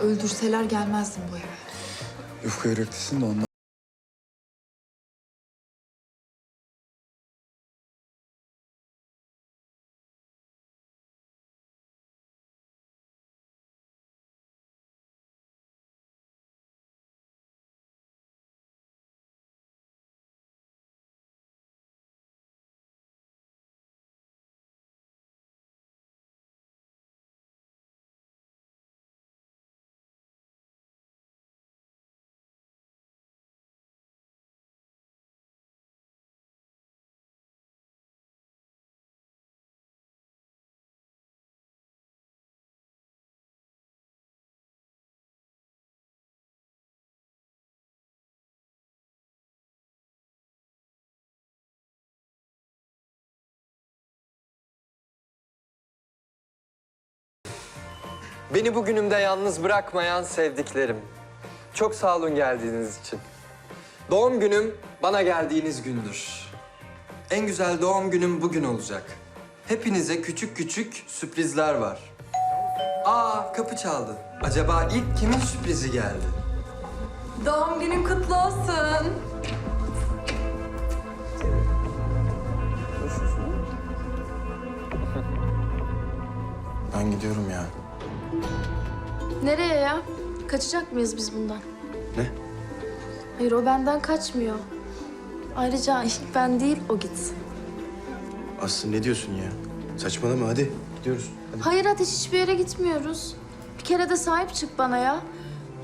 Öldürseler gelmezdim bu eve. Yufka yüreklisin de ondan. Beni bugünümde yalnız bırakmayan sevdiklerim. Çok sağ olun geldiğiniz için. Doğum günüm bana geldiğiniz gündür. En güzel doğum günüm bugün olacak. Hepinize küçük küçük sürprizler var. Aa kapı çaldı. Acaba ilk kimin sürprizi geldi? Doğum günün kutlu olsun. Ben gidiyorum ya. Nereye ya? Kaçacak mıyız biz bundan? Ne? Hayır o benden kaçmıyor. Ayrıca ilk ben değil o gitsin. Aslı ne diyorsun ya? Saçmalama hadi gidiyoruz. Hadi. Hayır Ateş hiçbir yere gitmiyoruz. Bir kere de sahip çık bana ya.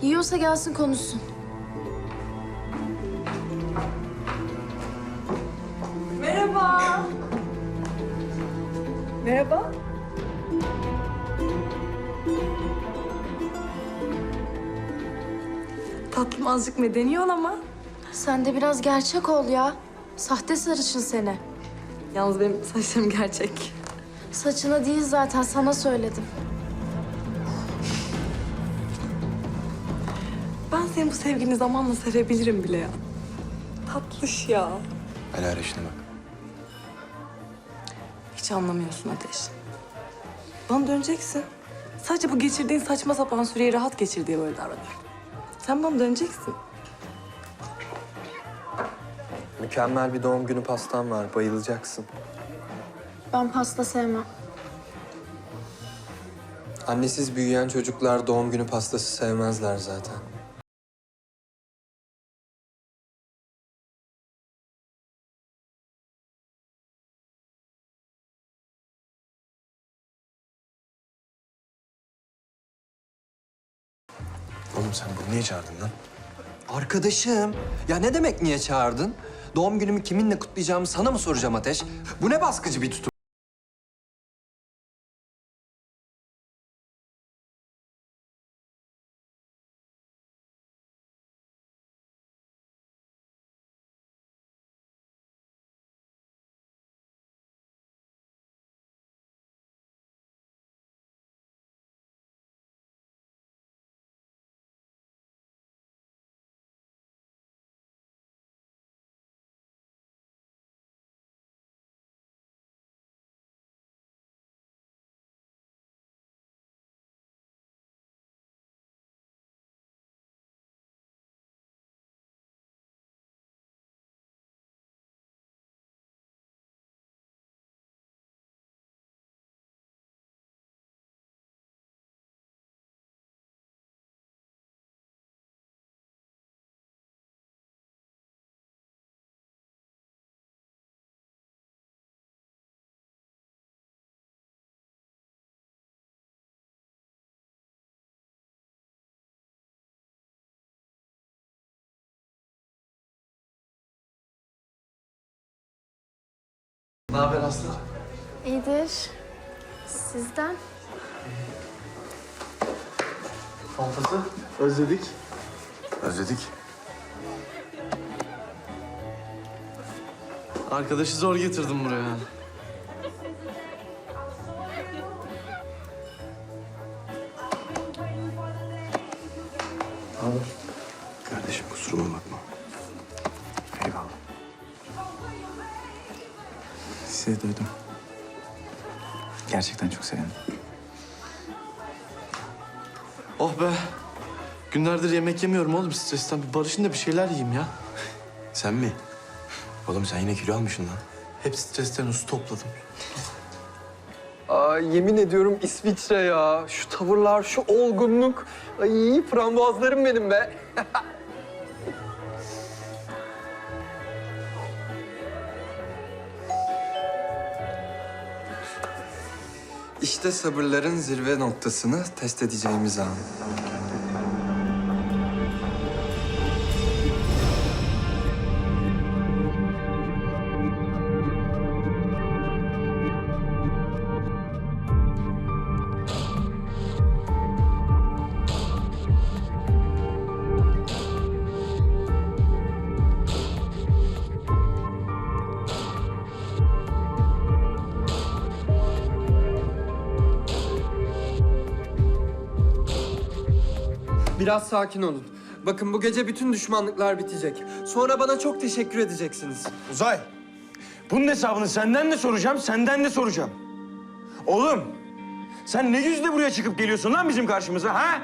Yiyorsa gelsin konuşsun. Merhaba. Merhaba. Tatlım azıcık medeni ol ama. Sen de biraz gerçek ol ya. Sahte sarışın seni. Yalnız benim saçlarım gerçek. Saçına değil zaten sana söyledim. Ben senin bu sevgini zamanla sevebilirim bile ya. Tatlış ya. Helal işine bak. Hiç anlamıyorsun Ateş. Bana döneceksin. Sadece bu geçirdiğin saçma sapan süreyi rahat geçir diye böyle davranıyorum. Sen bana döneceksin. Mükemmel bir doğum günü pastam var. Bayılacaksın. Ben pasta sevmem. Annesiz büyüyen çocuklar doğum günü pastası sevmezler zaten. Oğlum sen bunu niye çağırdın lan? Arkadaşım, ya ne demek niye çağırdın? Doğum günümü kiminle kutlayacağımı sana mı soracağım Ateş? Bu ne baskıcı bir tutum? Ne haber Aslı? İyidir. Sizden? Fantası. Özledik. Özledik. Arkadaşı zor getirdim buraya. Sizi duydum. Gerçekten çok sevindim. Oh be. Günlerdir yemek yemiyorum oğlum stresten. Bir barışın da bir şeyler yiyeyim ya. Sen mi? Oğlum sen yine kilo almışsın lan. Hep stresten üstü topladım. Aa, yemin ediyorum İsviçre ya. Şu tavırlar, şu olgunluk. Ay frambuazlarım benim be. İşte sabırların zirve noktasını test edeceğimiz an. Biraz sakin olun. Bakın bu gece bütün düşmanlıklar bitecek. Sonra bana çok teşekkür edeceksiniz. Uzay. Bunun hesabını senden de soracağım, senden de soracağım. Oğlum, sen ne yüzle buraya çıkıp geliyorsun lan bizim karşımıza ha?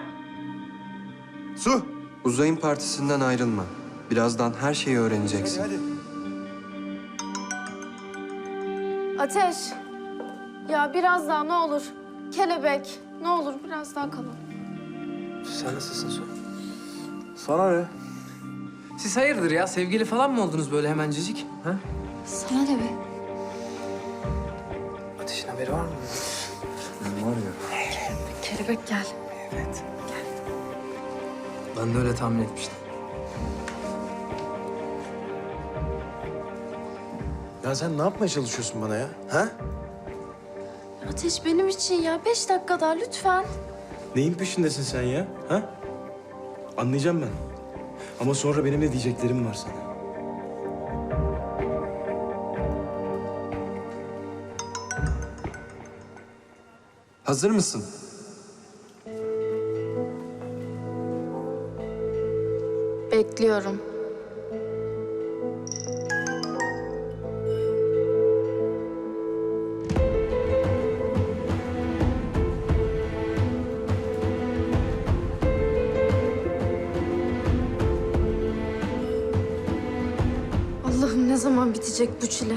Su. Uzay'ın partisinden ayrılma. Birazdan her şeyi öğreneceksin. Hadi. Ateş. Ya biraz daha ne olur. Kelebek. Ne olur biraz daha kalalım. Sen nasılsın Su? Sana ne? Siz hayırdır ya? Sevgili falan mı oldunuz böyle hemencecik? Ha? Sana ne be? Ateşin haberi var mı? Var ya. Kelebek gel. Ben de öyle tahmin etmiştim. Ya sen ne yapmaya çalışıyorsun bana ya? Ha? Ateş benim için ya. Beş dakika daha lütfen. Neyin peşindesin sen ya? Ha? Anlayacağım ben. Ama sonra benim de diyeceklerim var sana. Hazır mısın? Bekliyorum. Zaman bitecek bu çile?